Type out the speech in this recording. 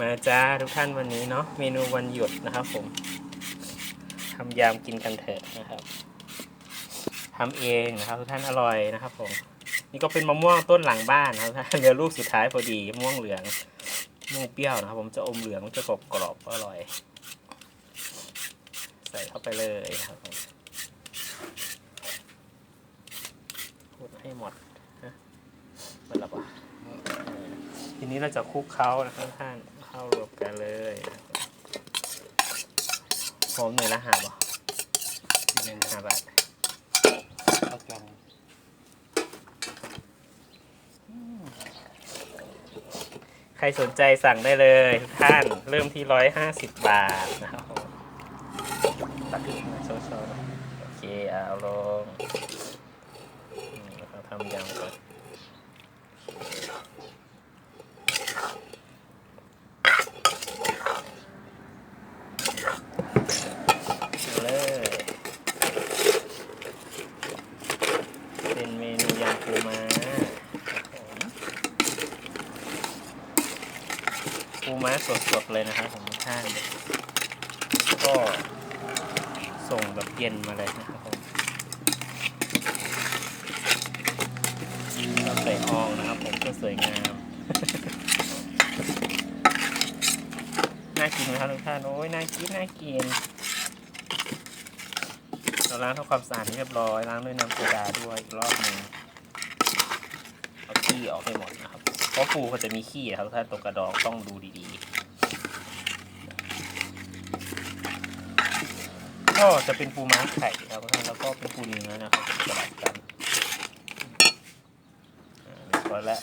มาจ้าทุกท่านวันนี้เนาะเมนูวันหยุดนะครับผมทำยำกินกันเถอะนะครับทำเองนะครับทุกท่านอร่อยนะครับผมนี่ก็เป็นมะม่วงต้นหลังบ้านนะครับเหลือลูกสุดท้ายพอดีม่วงเหลืองม่วงเปรี้ยวนะครับ ผมจะอมเหลืองจะกรอบกรอบอร่อย ใส่เข้าไปเลยครับผมพูดให้หมดนะมดแล้วปะเออ ทีนี้เราจะคลุกเคล้านะครับท่านเข้ารวมกันเลยหอมหน่อยละหาบ่ที่หนึ่งหาบาทข้าวจองใครสนใจสั่งได้เลยทุกท่านเริ่มที่ร้อยห้าสิบบาทนะครับตักขึ้นมาโชว์ๆหน่อยโอเคเอาลงอืมแล้วทำยำก่อนเอาเลยเป็น เมนูยำปูม้าครูม้าสดๆเลยนะครับผมท่านก็ส่งแบบเย็นมาเลยนะครับผมเราใส่อองนะครับผมก็สวยงาม น่ากินไหมครับทุกท่านโอ้ยน่ากินน่ากินเราล้างทำความสะอาดเรียบร้อยล้างด้วยน้ำโซดาด้วยอีกรอบหนึ่ง ขี้ออกไปหมดนะครับ เพราะปูเขาจะมีขี้นะครับท่านตกกระดองต้องดูดีๆ ก็จะเป็นปูม้าไข่ครับท่านแล้วก็เป็นปูเนื้อนะครับสลับกันเรียบร้อยแล้ว